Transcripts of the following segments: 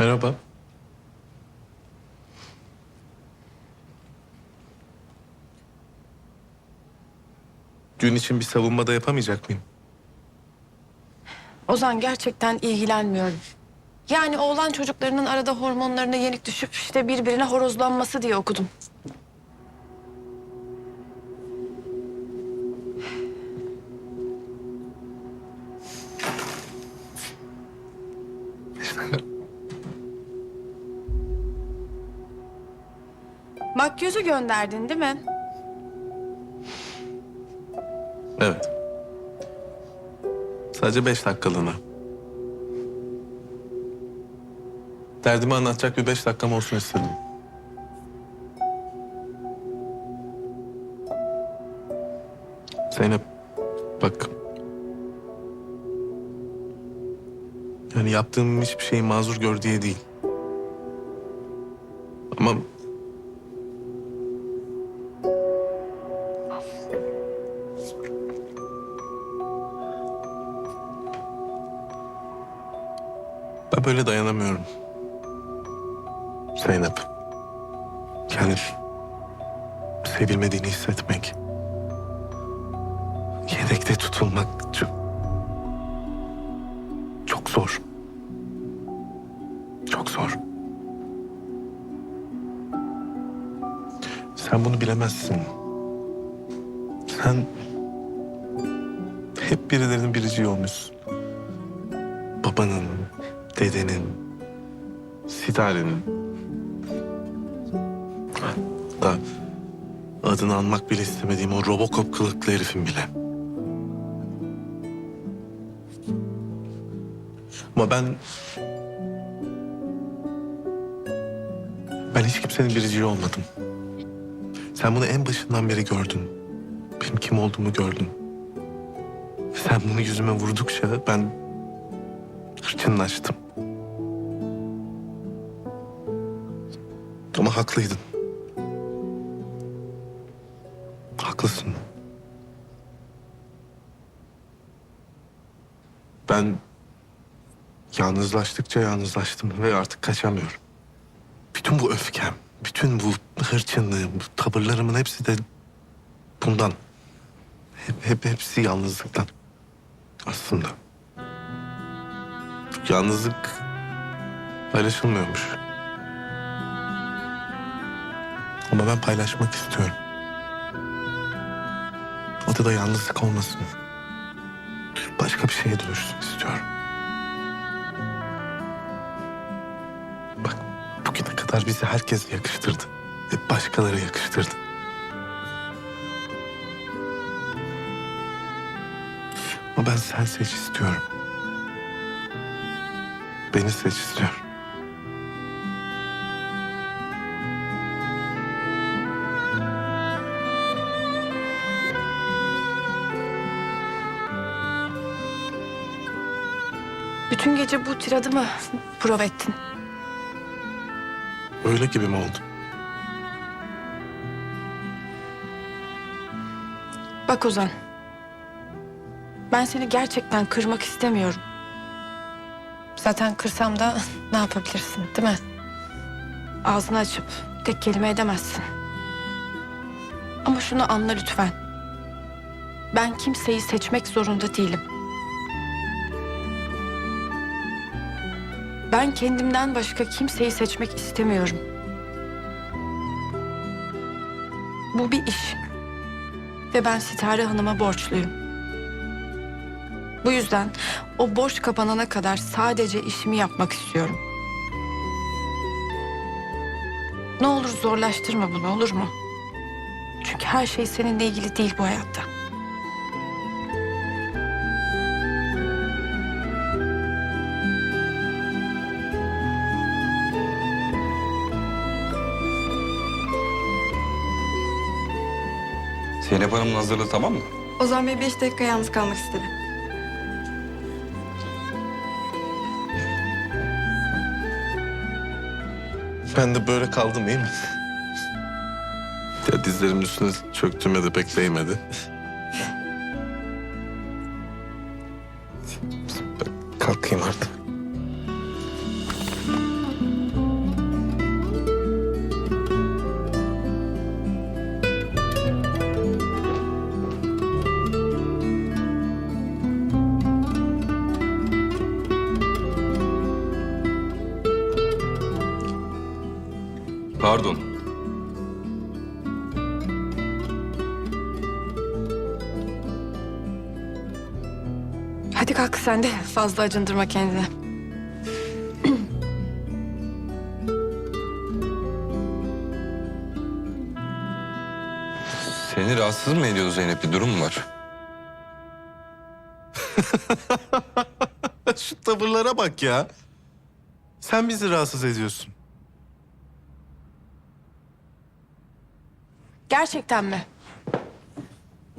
Merhaba. Düğün için bir savunma da yapamayacak mıyım? Ozan gerçekten ilgilenmiyorum. Yani oğlan çocuklarının arada hormonlarına yenik düşüp işte birbirine horozlanması diye okudum. Makyözü gönderdin değil mi? Evet. Sadece beş dakikalığına. Derdimi anlatacak bir beş dakikam olsun istedim. Zeynep, bak. Yani yaptığım hiçbir şeyi mazur gör diye değil. Ama böyle dayanamıyorum. Zeynep. Yani sevilmediğini hissetmek. Yedekte tutulmak çok, çok zor. Çok zor. Sen bunu bilemezsin. Sen hep birilerinin biriciği olmuşsun. Babanın, dedenin, Sitare'nin. Hatta adını anmak bile istemediğim o Robocop kılıklı herifin bile. Ama ben... Ben hiç kimsenin biriciği olmadım. Sen bunu en başından beri gördün. Benim kim olduğumu gördün. Sen bunu yüzüme vurdukça ben hırçınlaştım. Ama haklıydın. Haklısın. Ben yalnızlaştıkça yalnızlaştım ve artık kaçamıyorum. Bütün bu öfkem, bütün bu hırçınlığım, bu tavırlarımın hepsi de bundan. Hep, hep hepsi yalnızlıktan. Aslında. Yalnızlık paylaşılmıyormuş. Ama ben paylaşmak istiyorum. Adı da yalnızlık olmasın. Başka bir şeye dönüşsün istiyorum. Bak bugüne kadar bizi herkes yakıştırdı. Hep başkaları yakıştırdı. Ama ben sen seç istiyorum. Beni seç istiyorum. Bütün gece bu tiradı mı prova ettin? Öyle gibi mi oldu? Bak Ozan. Ben seni gerçekten kırmak istemiyorum. Zaten kırsam da ne yapabilirsin değil mi? Ağzını açıp tek kelime edemezsin. Ama şunu anla lütfen. Ben kimseyi seçmek zorunda değilim. Ben kendimden başka kimseyi seçmek istemiyorum. Bu bir iş. Ve ben Sitare Hanım'a borçluyum. Bu yüzden o borç kapanana kadar sadece işimi yapmak istiyorum. Ne olur zorlaştırma bunu olur mu? Çünkü her şey seninle ilgili değil bu hayatta. Zeynep Hanım'ın hazırlığı tamam mı? Ozan Bey beş dakika yalnız kalmak istedi. Ben de böyle kaldım iyi mi? Ya dizlerimin üstüne çöktüğüme de pek değmedi. Ben kalkayım artık. Pardon. Hadi kalk sen de fazla acındırma kendini. Seni rahatsız mı ediyordu Zeynep? Bir durum mu var? Şu tavırlara bak ya. Sen bizi rahatsız ediyorsun. Gerçekten mi?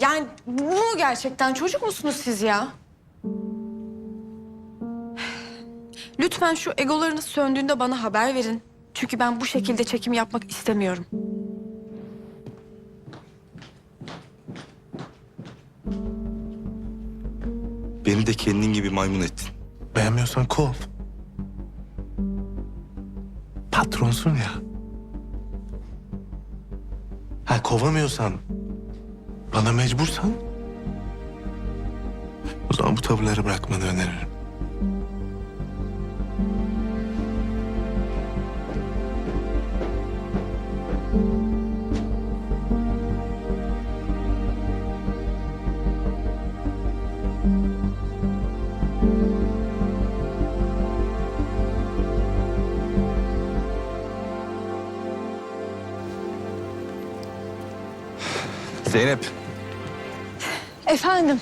Yani bu mu gerçekten? Çocuk musunuz siz ya? Lütfen şu egolarınız söndüğünde bana haber verin. Çünkü ben bu şekilde çekim yapmak istemiyorum. Beni de kendin gibi maymun ettin. Beğenmiyorsan kov. Patronsun ya. Ha kovamıyorsan, bana mecbursan... O zaman bu tavırları bırakmanı öneririm. Zeynep. Efendim?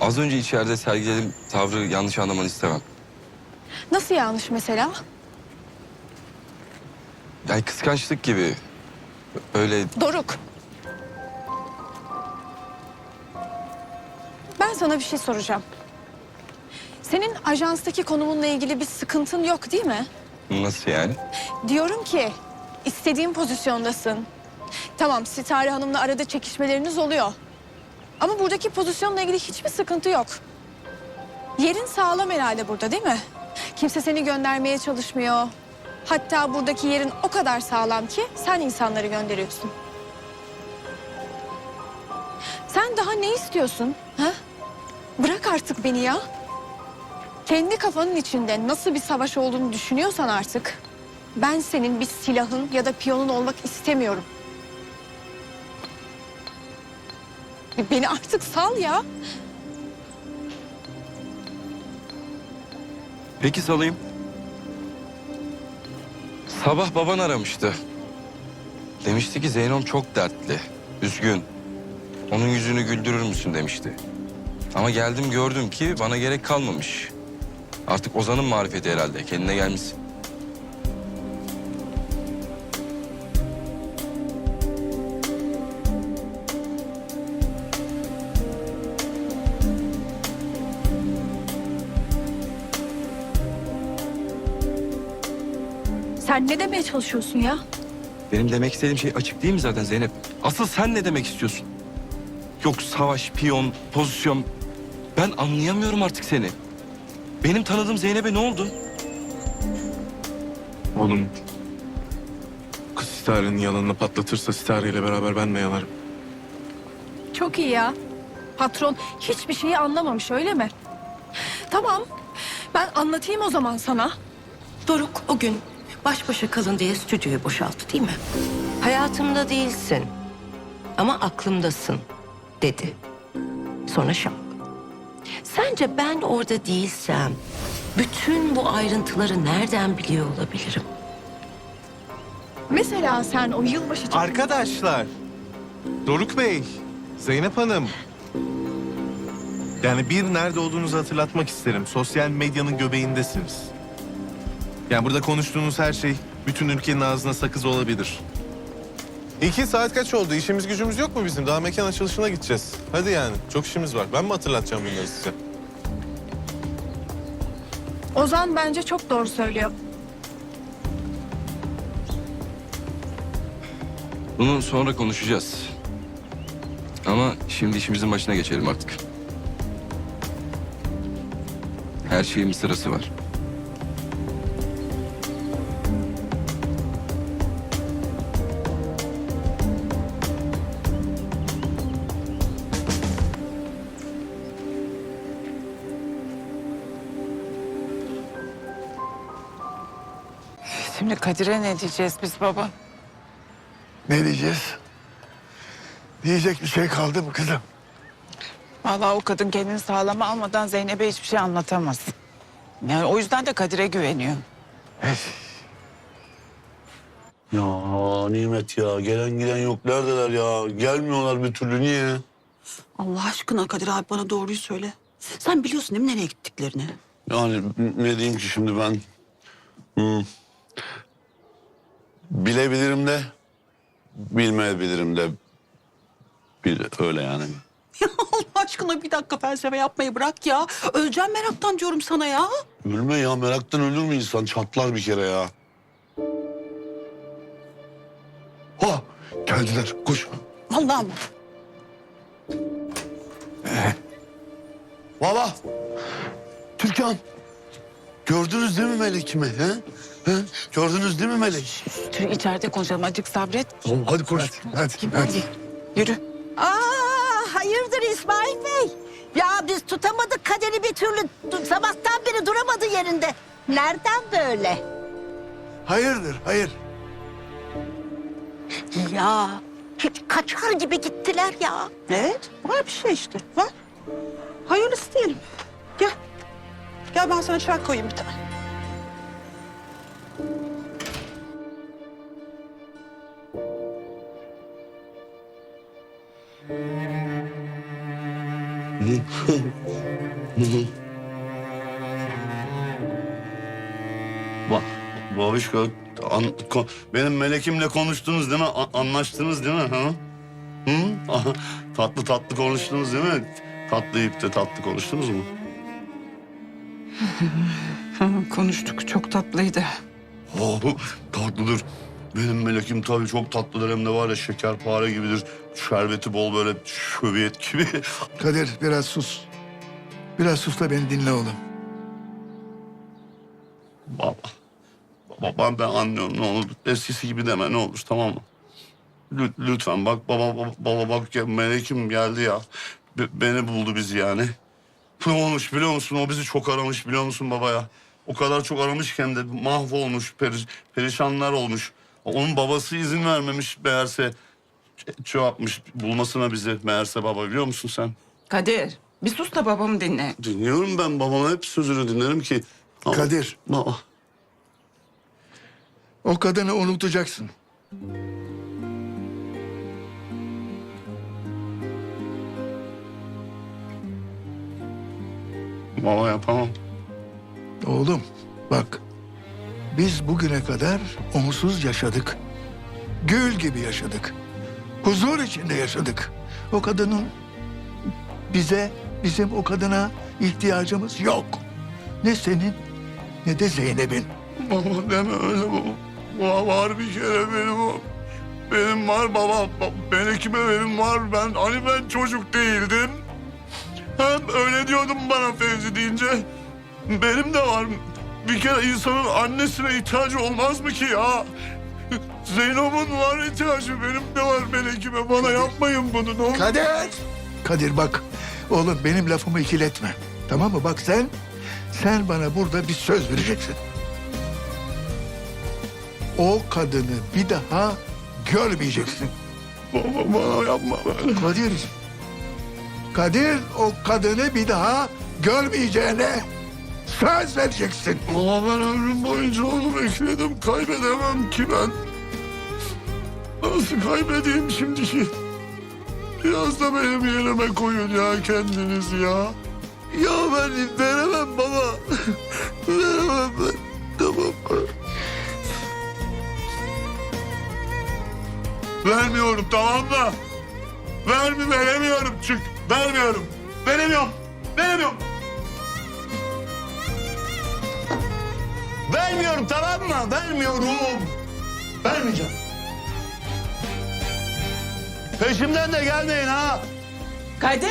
Az önce içeride sergilediğim tavrı yanlış anlamanı istemem. Nasıl yanlış mesela? Yani kıskançlık gibi. Öyle Doruk. Ben sana bir şey soracağım. Senin ajanstaki konumunla ilgili bir sıkıntın yok değil mi? Nasıl yani? Diyorum ki istediğin pozisyondasın. Tamam Sitare Hanım'la arada çekişmeleriniz oluyor. Ama buradaki pozisyonla ilgili hiçbir sıkıntı yok. Yerin sağlam herhalde burada değil mi? Kimse seni göndermeye çalışmıyor. Hatta buradaki yerin o kadar sağlam ki sen insanları gönderiyorsun. Sen daha ne istiyorsun? Ha? Bırak artık beni ya. Kendi kafanın içinde nasıl bir savaş olduğunu düşünüyorsan artık... ...ben senin bir silahın ya da piyonun olmak istemiyorum. Beni artık sal ya. Peki salayım. Sabah baban aramıştı. Demişti ki Zeynom çok dertli, üzgün. Onun yüzünü güldürür müsün demişti. Ama geldim gördüm ki bana gerek kalmamış. Artık Ozan'ın marifeti herhalde. Kendine gelmişsin. Sen ne demeye çalışıyorsun ya? Benim demek istediğim şey açık değil mi zaten Zeynep? Asıl sen ne demek istiyorsun? Yok savaş, piyon, pozisyon. Ben anlayamıyorum artık seni. Benim tanıdığım Zeynep'e ne oldu? Oğlum, kız Sitare'nin yalanını patlatırsa Sitare ile beraber ben de yalarım. Çok iyi ya. Patron hiçbir şeyi anlamamış öyle mi? Tamam. Ben anlatayım o zaman sana. Doruk o gün baş başa kalın diye stüdyoyu boşalttı değil mi? Hayatımda değilsin ama aklımdasın dedi. Sonra şak. Sence ben orada değilsem bütün bu ayrıntıları nereden biliyor olabilirim? Mesela sen o yılbaşı Arkadaşlar, Doruk Bey, Zeynep Hanım. Yani bir nerede olduğunuzu hatırlatmak isterim. Sosyal medyanın göbeğindesiniz. Yani burada konuştuğunuz her şey bütün ülkenin ağzına sakız olabilir. İki saat kaç oldu? İşimiz gücümüz yok mu bizim? Daha mekan açılışına gideceğiz. Hadi yani. Çok işimiz var. Ben mi hatırlatacağım bunları size? Ozan bence çok doğru söylüyor. Bunu sonra konuşacağız. Ama şimdi işimizin başına geçelim artık. Her şeyin bir sırası var. Kadir'e ne diyeceğiz biz baba? Ne diyeceğiz? Diyecek bir şey kaldı mı kızım? Vallahi o kadın kendini sağlama almadan Zeynep'e hiçbir şey anlatamaz. Yani o yüzden de Kadir'e güveniyor. Ya Nimet ya gelen giden yok neredeler ya gelmiyorlar bir türlü niye? Allah aşkına Kadir abi bana doğruyu söyle. Sen biliyorsun değil mi nereye gittiklerini? Yani ne diyeyim ki şimdi ben Hmm. Bilebilirim de bilmeyebilirim de bir öyle yani. Ya Allah aşkına bir dakika felsefe yapmayı bırak ya. Öleceğim meraktan diyorum sana ya. Ölme ya meraktan ölür mü insan çatlar bir kere ya. Ha geldiler koş. Vallahi mı? Baba Türkan gördünüz değil mi Melek'imi he? he? Gördünüz değil mi Melek? Dur içeride konuşalım azıcık sabret. Tamam, hadi koş. Hadi, hadi. Yürü. Aa, hayırdır İsmail Bey? Ya biz tutamadık kaderi bir türlü. Sabahtan beri duramadı yerinde. Nereden böyle? Hayırdır hayır. Ya hiç kaçar gibi gittiler ya. Evet var bir şey işte var. Hayırlısı diyelim. Gel. Gel ben sana çay koyayım bir tane. Bak babişko an, ko- benim Melek'imle konuştunuz değil mi? A- anlaştınız değil mi? Ha? Hı? Tatlı tatlı konuştunuz değil mi? Tatlı de tatlı konuştunuz mu? konuştuk çok tatlıydı. Oh, tatlıdır. Benim Melek'im tabii çok tatlıdır hem de var ya şekerpare gibidir. Şerbeti bol böyle şöbiyet gibi. Kadir biraz sus. Biraz sus da beni dinle oğlum. Baba. Baba ben anlıyorum ne olur. Eskisi gibi deme ne olur tamam mı? Lü- Lütfen bak baba baba, baba bak ya, Melek'im geldi ya. Be- beni buldu bizi yani. Ne olmuş biliyor musun? O bizi çok aramış biliyor musun baba ya? O kadar çok aramışken de mahvolmuş, peri- perişanlar olmuş. Onun babası izin vermemiş meğerse. Şey yapmış bulmasına bizi meğerse baba biliyor musun sen? Kadir bir sus da babamı dinle. Dinliyorum ben babama hep sözünü dinlerim ki. Ama- Kadir Baba. o kadını unutacaksın. Baba yapamam. Oğlum bak biz bugüne kadar onsuz yaşadık. Gül gibi yaşadık. Huzur içinde yaşadık. O kadının bize, bizim o kadına ihtiyacımız yok. Ne senin ne de Zeynep'in. Baba deme öyle baba. Baba var bir kere benim o. Benim var baba. Benim kime benim var. Ben hani ben çocuk değildim. Hem öyle diyordum bana Fevzi deyince. Benim de var. Bir kere insanın annesine ihtiyacı olmaz mı ki ya? Zeynep'in var ihtiyacı. Benim de var Melek'ime. Bana yapmayın bunu. Ne olur. Kadir! Kadir bak oğlum benim lafımı ikiletme. Tamam mı? Bak sen, sen bana burada bir söz vereceksin. O kadını bir daha görmeyeceksin. Baba bana yapma. Kadir. Kadir o kadını bir daha görmeyeceğine söz vereceksin. Ama ben ömrüm boyunca onu bekledim. Kaybedemem ki ben. Nasıl kaybedeyim şimdi ki? Biraz da benim yerime koyun ya kendiniz ya. Ya ben veremem baba. veremem ben. Tamam. Vermiyorum tamam mı? Vermi veremiyorum çünkü. Vermiyorum. Veremiyorum. Veremiyorum. Vermiyorum tamam mı? Vermiyorum. Vermeyeceğim. Peşimden de gelmeyin ha. Kadir.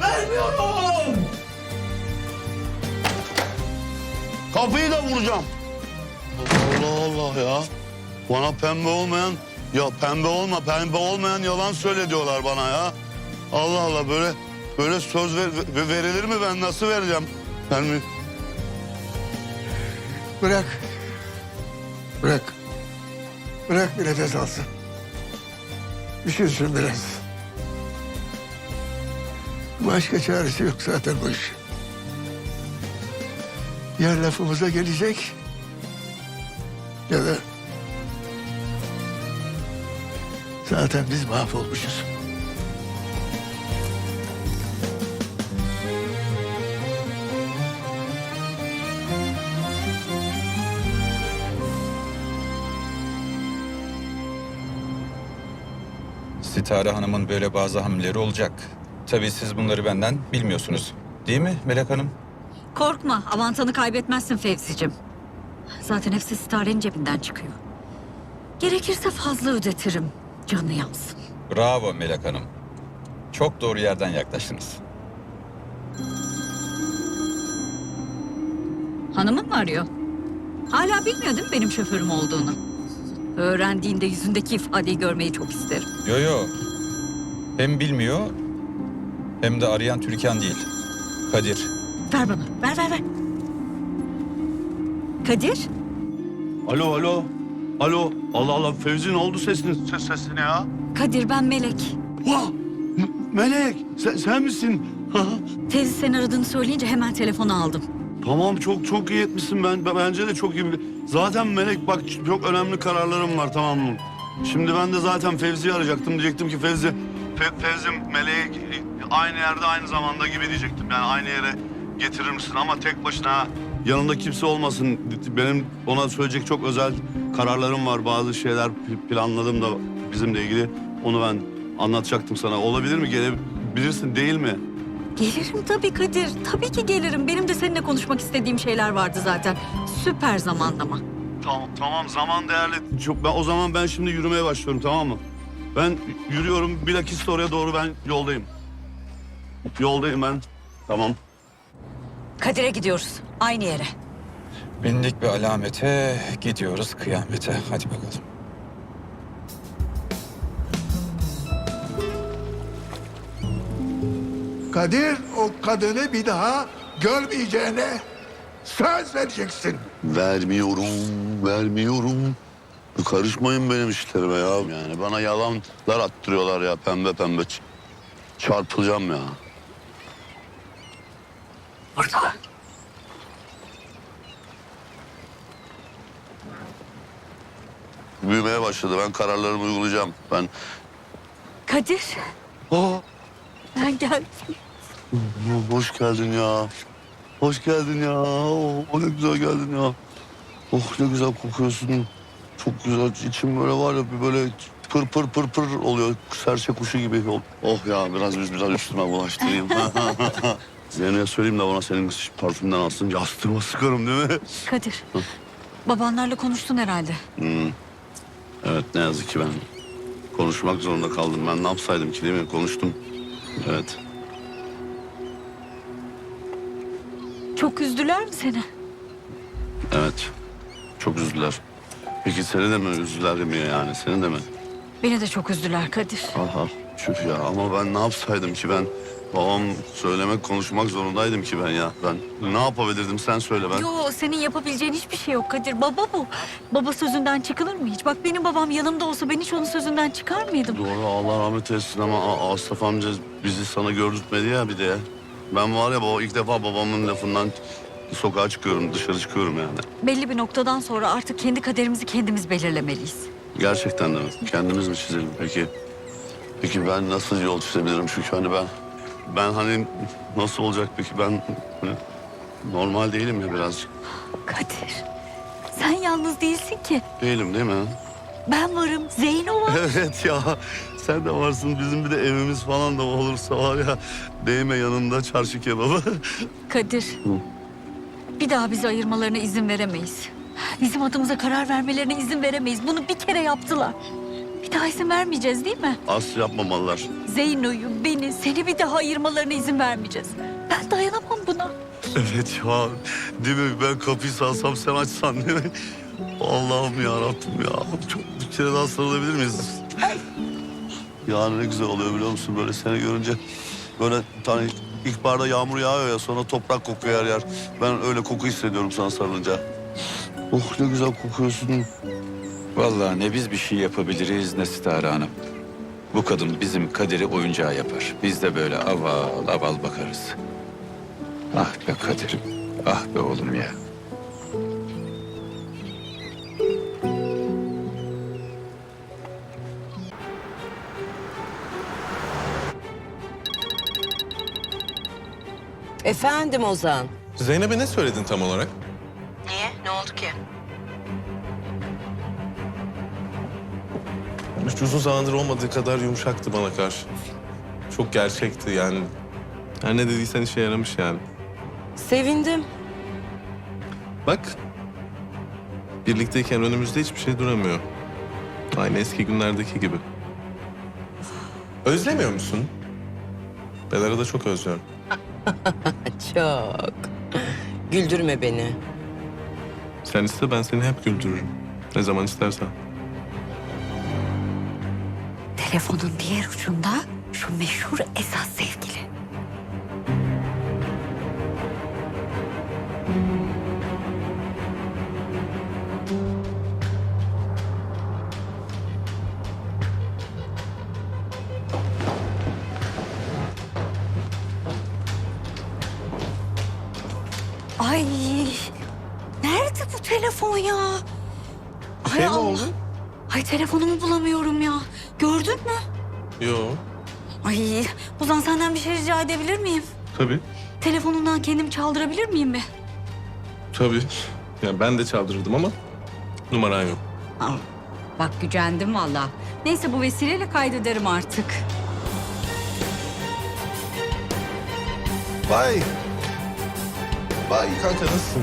Vermiyorum. Kapıyı da vuracağım. Allah Allah ya. Bana pembe olmayan, ya pembe olma, pembe olmayan yalan söyle diyorlar bana ya. Allah Allah böyle böyle söz ver, ver- verilir mi ben nasıl vereceğim? Ben mi? Bırak. Bırak. Bırak bir nefes alsın. Düşünsün biraz. Başka çaresi yok zaten bu iş. Ya lafımıza gelecek ya da zaten biz mahvolmuşuz. Sitare Hanım'ın böyle bazı hamleleri olacak. Tabii siz bunları benden bilmiyorsunuz. Değil mi Melek Hanım? Korkma, avantanı kaybetmezsin Fevzi'cim. Zaten hepsi Stare'nin cebinden çıkıyor. Gerekirse fazla ödetirim, canı yansın. Bravo Melek Hanım. Çok doğru yerden yaklaştınız. Hanımın mı arıyor? Hala bilmiyor değil mi benim şoförüm olduğunu? Öğrendiğinde yüzündeki ifadeyi görmeyi çok isterim. Yo yo. Hem bilmiyor hem de arayan Türkan değil. Kadir. Ver bana, ver ver ver. Kadir, Alo alo. Alo. Allah Allah Fevzi ne oldu sesin ses sesine ya? Kadir ben Melek. Vah! M- Melek sen, sen misin? Fevzi seni aradığını söyleyince hemen telefonu aldım. Tamam çok çok iyi etmişsin ben ben- bence de çok iyi. Zaten Melek bak çok önemli kararlarım var tamam mı? Şimdi ben de zaten Fevzi'yi arayacaktım diyecektim ki Fevzi Fe- Fevzi Melek'i aynı yerde aynı zamanda gibi diyecektim. Yani aynı yere getirir misin ama tek başına yanında kimse olmasın. Benim ona söyleyecek çok özel kararlarım var. Bazı şeyler planladım da bizimle ilgili. Onu ben anlatacaktım sana. Olabilir mi? Gelebilirsin değil mi? Gelirim tabii Kadir. Tabii ki gelirim. Benim de seninle konuşmak istediğim şeyler vardı zaten. Süper zamanlama. Tamam tamam zaman değerli. Çok ben o zaman ben şimdi yürümeye başlıyorum tamam mı? Ben yürüyorum bilakis de oraya doğru ben yoldayım. Yoldayım ben. Tamam. Kadir'e gidiyoruz. Aynı yere. Bindik bir alamete, gidiyoruz kıyamete. Hadi bakalım. Kadir o kadını bir daha görmeyeceğine söz vereceksin. Vermiyorum, vermiyorum. Karışmayın benim işlerime ya. Yani bana yalanlar attırıyorlar ya pembe pembe. Çarpılacağım ya. Burada. Büyümeye başladı. Ben kararlarımı uygulayacağım. Ben... Kadir, Aa, ben geldim. Hoş geldin ya. Hoş geldin ya. Oh, ne güzel geldin ya. Oh ne güzel kokuyorsun. Çok güzel. İçim böyle var ya bir böyle pır pır pır pır oluyor. Serçe kuşu gibi. Oh ya biraz biz biraz üstüme bulaştırayım. Zeynep'e söyleyeyim de bana senin parfümden alsın. Yastırma sıkarım değil mi? Kadir, babanlarla konuştun herhalde. Hmm. Evet ne yazık ki ben konuşmak zorunda kaldım. Ben ne yapsaydım ki değil mi? Konuştum. Evet. Çok üzdüler mi seni? Evet. Çok üzdüler. Peki seni de mi üzdüler mi yani? Seni de mi? Beni de çok üzdüler Kadir. Aha tüh ya ama ben ne yapsaydım ki ben babam söylemek konuşmak zorundaydım ki ben ya. Ben ne yapabilirdim sen söyle ben. Yo senin yapabileceğin hiçbir şey yok Kadir. Baba bu. Baba sözünden çıkılır mı hiç? Bak benim babam yanımda olsa ben hiç onun sözünden çıkar mıydım? Doğru Allah rahmet eylesin ama A- Asaf amca bizi sana gördürtmedi ya bir de ya. Ben var ya baba ilk defa babamın lafından sokağa çıkıyorum dışarı çıkıyorum yani. Belli bir noktadan sonra artık kendi kaderimizi kendimiz belirlemeliyiz. Gerçekten de mi? Kendimiz mi çizelim peki? Peki ben nasıl yol çizebilirim? Çünkü hani ben ben hani nasıl olacak peki ben hani normal değilim ya birazcık. Kadir sen yalnız değilsin ki. Değilim değil mi? Ben varım, Zeyno var. Evet ya sen de varsın bizim bir de evimiz falan da olursa var ya değme yanında çarşı kebabı. Kadir. Bir daha bizi ayırmalarına izin veremeyiz. Bizim adımıza karar vermelerine izin veremeyiz. Bunu bir kere yaptılar. Bir daha izin vermeyeceğiz değil mi? Aslı yapmamalılar. Zeyno'yu, beni, seni bir daha ayırmalarına izin vermeyeceğiz. Ben dayanamam buna. Evet ya değil mi ben kapıyı salsam sen açsan değil mi? Allah'ım ya Rabbim ya. Çok bir kere daha sarılabilir miyiz? Yani ne güzel oluyor biliyor musun böyle seni görünce. Böyle hani ilkbaharda yağmur yağıyor ya sonra toprak kokuyor her yer. Ben öyle koku hissediyorum sana sarılınca. Oh ne güzel kokuyorsun. Vallahi ne biz bir şey yapabiliriz ne Sitare Hanım. Bu kadın bizim Kadir'i oyuncağı yapar. Biz de böyle aval aval bakarız. Ah be Kadir'im, ah be oğlum ya. Efendim Ozan. Zeynep'e ne söyledin tam olarak? Niye? Ne oldu ki? Hiç uzun zamandır olmadığı kadar yumuşaktı bana karşı. Çok gerçekti yani. Her ne dediysen işe yaramış yani. Sevindim. Bak. Birlikteyken önümüzde hiçbir şey duramıyor. Aynı eski günlerdeki gibi. Özlemiyor musun? Ben arada çok özlüyorum. Çok. Güldürme beni. Sen iste ben seni hep güldürürüm. Ne zaman istersen. Telefonun diğer ucunda şu meşhur esas sevgili. Telefonumu bulamıyorum ya. Gördün mü? Yo. Ay Ozan senden bir şey rica edebilir miyim? Tabii. Telefonundan kendim çaldırabilir miyim bir? Tabii. Ya ben de çaldırırdım ama numaran yok. Aa, bak gücendim valla. Neyse bu vesileyle kaydederim artık. Vay. Vay kanka nasılsın?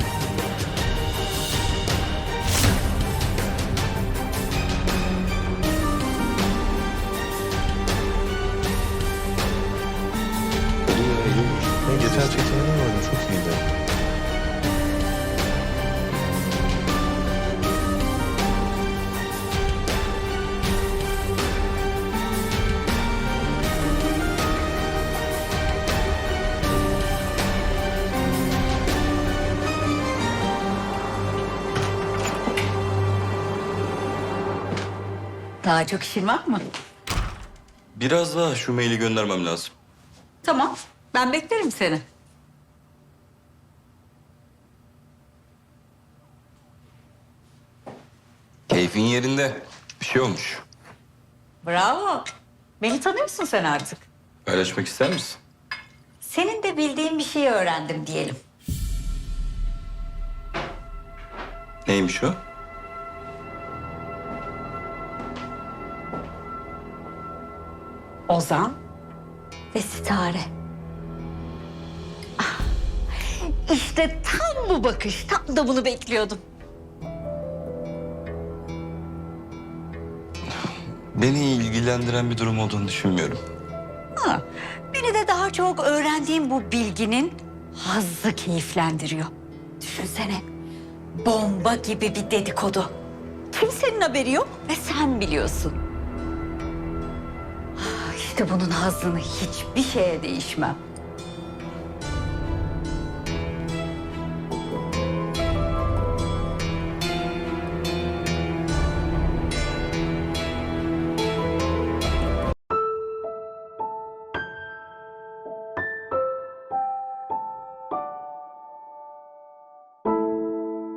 Daha çok işin var mı? Biraz daha şu maili göndermem lazım. Tamam. Ben beklerim seni. Keyfin yerinde. Bir şey olmuş. Bravo. Beni tanıyorsun sen artık. Paylaşmak ister misin? Senin de bildiğin bir şeyi öğrendim diyelim. Neymiş o? Ozan ve Sitare. Ah, İşte tam bu bakış. Tam da bunu bekliyordum. Beni ilgilendiren bir durum olduğunu düşünmüyorum. Ha, beni de daha çok öğrendiğim bu bilginin hazzı keyiflendiriyor. Düşünsene. Bomba gibi bir dedikodu. Kimsenin haberi yok ve sen biliyorsun. İşte bunun hazzını hiçbir şeye değişmem.